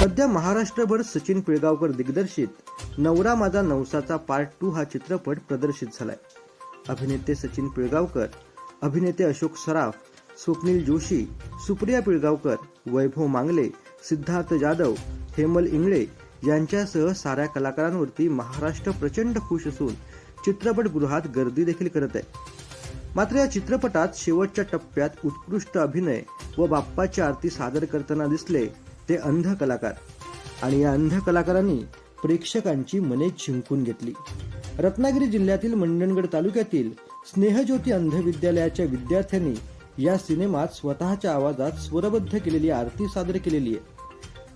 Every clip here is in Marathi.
सध्या महाराष्ट्रभर सचिन पिळगावकर दिग्दर्शित नवरा माझा नवसाचा पार्ट टू हा चित्रपट प्रदर्शित झालाय. अभिनेते सचिन पिळगावकर अभिनेते अशोक सराफ स्वप्नील जोशी सुप्रिया पिळगावकर वैभव मांगले सिद्धार्थ जाधव हेमल इंगळे यांच्यासह साऱ्या कलाकारांवरती महाराष्ट्र प्रचंड खुश असून चित्रपटगृहात गर्दी देखील करत आहे. मात्र या चित्रपटात शेवटच्या टप्प्यात उत्कृष्ट अभिनय व बाप्पाची आरती सादर करताना दिसले ते अंध कलाकार. आणि या अंध कलाकारांनी प्रेक्षकांची मने जिंकून घेतली. रत्नागिरी जिल्ह्यातील मंडणगड तालुक्यातील स्नेहज्योती अंध विद्यालयाच्या विद्यार्थ्यांनी या सिनेमात स्वतःच्या आवाजात स्वरबद्ध केलेली आरती सादर केलेली आहे.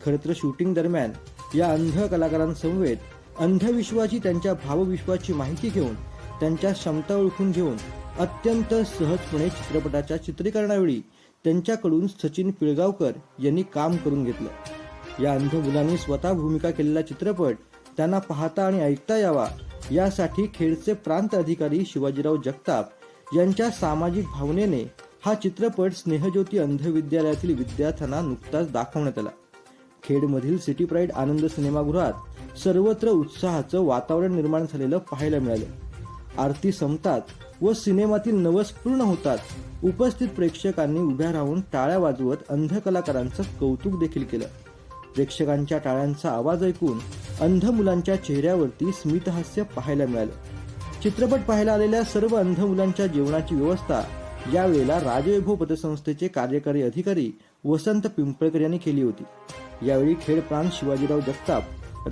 खरं तर शूटिंग दरम्यान या अंध कलाकारांसमवेत अंधविश्वाची त्यांच्या भावविश्वाची माहिती घेऊन त्यांच्या क्षमता ओळखून घेऊन अत्यंत सहजपणे चित्रपटाच्या चित्रीकरणावेळी त्यांच्याकडून सचिन पिळगावकर यांनी काम करून घेतलं. या अंध मुलांनी स्वतः भूमिका केलेला चित्रपट त्यांना पाहता आणि ऐकता यावा यासाठी खेडचे प्रांत अधिकारी शिवाजीराव जगताप यांच्या सामाजिक भावनेने हा चित्रपट स्नेहज्योती अंध विद्यालयातील विद्यार्थ्यांना नुकताच दाखवण्यात आला. खेडमधील सिटी प्राईड आनंद सिनेमागृहात सर्वत्र उत्साहाचं वातावरण निर्माण झालेलं पाहायला मिळालं. आरती संपतात व सिनेमातील नवस पूर्ण होतात. उपस्थित प्रेक्षकांनी उभ्या राहून टाळ्या वाजवत अंध कलाकारांचं कौतुक देखील केलं. प्रेक्षकांच्या टाळ्यांचा आवाज ऐकून अंध मुलांच्या चेहऱ्यावरती स्मितहास्य पाहायला मिळालं. चित्रपट पाहायला आलेल्या सर्व अंध मुलांच्या जेवणाची व्यवस्था यावेळेला राजवैभव पतसंस्थेचे कार्यकारी अधिकारी वसंत पिंपळकर यांनी केली होती. यावेळी खेड प्रांत शिवाजीराव जगताप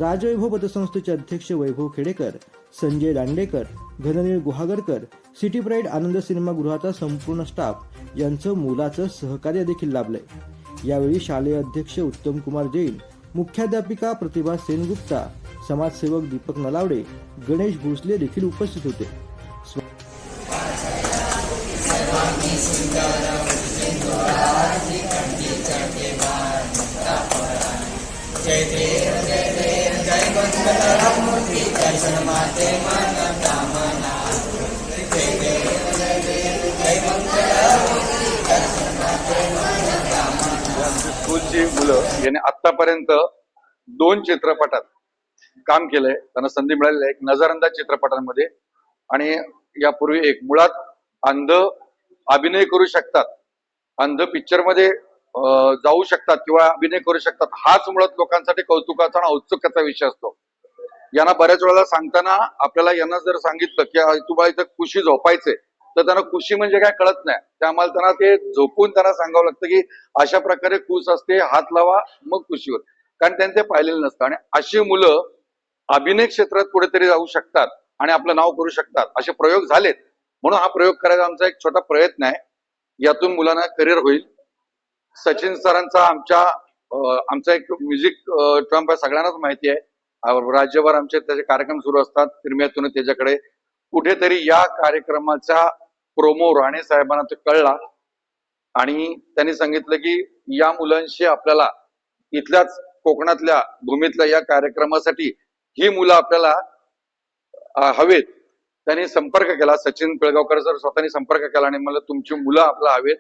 राजवैभव पतसंस्थेचे अध्यक्ष वैभव खेडेकर संजय दांडेकर घननील गुहागरकर सिटी प्राईड आनंद सिनेमागृहाचा संपूर्ण स्टाफ यांचं मुलाचं सहकार्य देखील लाभलंय यावेळी शालेय अध्यक्ष उत्तम कुमार जैन मुख्याध्यापिका प्रतिभा सेनगुप्ता समाजसेवक दीपक नलावडे गणेश भोसले देखील उपस्थित होते स्कूलची मुलं यांनी आतापर्यंत दोन चित्रपटात काम केलंय. त्यांना संधी मिळालेली आहे. एक नजरअंदाज चित्रपटांमध्ये आणि यापूर्वी एक मुळात अंध अभिनय करू शकतात. अंध पिक्चरमध्ये जाऊ शकतात किंवा अभिनय करू शकतात. हाच मुळात लोकांसाठी कौतुकाचा आणि औत्सुक्याचा विषय असतो. यांना बऱ्याच वेळेला सांगताना आपल्याला यांना जर सांगितलं की तुम्हाला इथं कुशी झोपायचंय तर त्यांना कुशी म्हणजे काय कळत नाही. त्या आम्हाला त्यांना ते झोपून त्यांना सांगावं लागतं की अशा प्रकारे कुस असते हात लावा मग कुशीवर. कारण त्यांनी ते पाहिलेलं नसतं. आणि अशी मुलं अभिनय क्षेत्रात कुठेतरी जाऊ शकतात आणि आपलं नाव करू शकतात. असे प्रयोग झालेत. म्हणून हा प्रयोग करायचा आमचा एक छोटा प्रयत्न आहे. यातून मुलांना करिअर होईल. सचिन सरांचा आमच्या आमचा एक म्युझिक ट्रम्प आहे सगळ्यांनाच माहिती आहे. राज्यभर आमचे त्याचे कार्यक्रम सुरू असतात. निर्मियातून त्याच्याकडे कुठेतरी या कार्यक्रमाचा प्रोमो राणे साहेबांना तो कळला. आणि त्यांनी सांगितलं की या मुलांशी आपल्याला इथल्याच कोकणातल्या भूमीतल्या या कार्यक्रमासाठी ही मुलं आपल्याला हवेत. त्यांनी संपर्क केला. सचिन पिळगावकर सर स्वतःनी संपर्क केला आणि मला तुमची मुलं आपला हवेत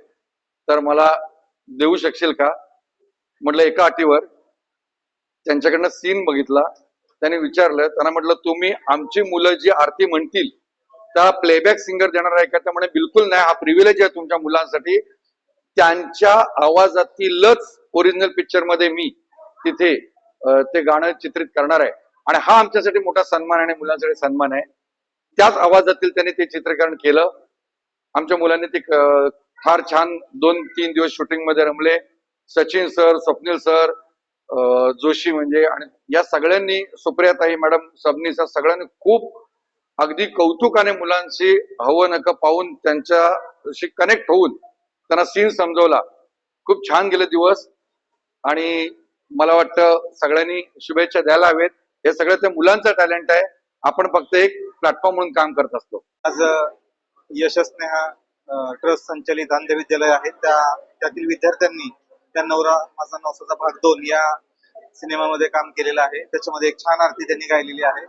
तर मला देऊ शकशील का? म्हटलं एका अटीवर. त्यांच्याकडनं सीन बघितला. त्यांनी विचारलं त्यांना म्हटलं तुम्ही आमची मुलं जी आरती म्हणतील त्या प्लेबॅक सिंगर देणार आहे का? त्या म्हणे बिलकुल नाही हा प्रिव्हिलेज आहे तुमच्या मुलांसाठी. त्यांच्या आवाजातीलच ओरिजिनल पिक्चरमध्ये मी तिथे ते गाणं चित्रित करणार आहे. आणि हा आमच्यासाठी मोठा सन्मान आहे आणि मुलांसाठी सन्मान आहे. त्याच आवाजातील त्यांनी ते चित्रीकरण केलं. आमच्या मुलांनी ते फार छान दोन तीन दिवस शूटिंगमध्ये रमले. सचिन सर स्वप्नील सर जोशी म्हणजे आणि या सगळ्यांनी सुप्रियाताई मॅडम सबनीस सगळ्यांनी खूप अगदी कौतुकाने मुलांशी हवं नकं पाहून त्यांच्याशी कनेक्ट होऊन त्यांना सीन समजवला. खूप छान गेले दिवस. आणि मला वाटतं सगळ्यांनी शुभेच्छा द्यायला हवेत. हे सगळं त्या मुलांचं टॅलेंट आहे. आपण फक्त एक प्लॅटफॉर्म म्हणून काम करत असतो. आज यशस्नेहा ट्रस्ट संचलित अंध विद्यालय आहे. त्या त्यातील विद्यार्थ्यांनी नवरा माझा नवसाचा भाग दोन या सिनेमामध्ये काम केलेलं आहे. त्याच्यामध्ये एक छान आरती त्यांनी गायलेली आहे.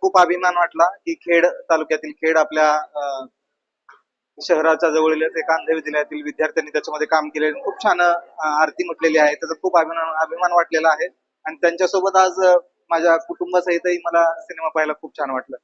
खूप अभिमान वाटला की खेड तालुक्यातील खेड आपल्या शहराच्या जवळील एक अंध विद्यालयातील विद्यार्थ्यांनी त्याच्यामध्ये काम केले खूप छान आरती म्हटलेली आहे. त्याचा खूप अभिमान अभिमान वाटलेला आहे. आणि त्यांच्यासोबत आज माझ्या कुटुंबासहितही मला सिनेमा पाहायला खूप छान वाटलं.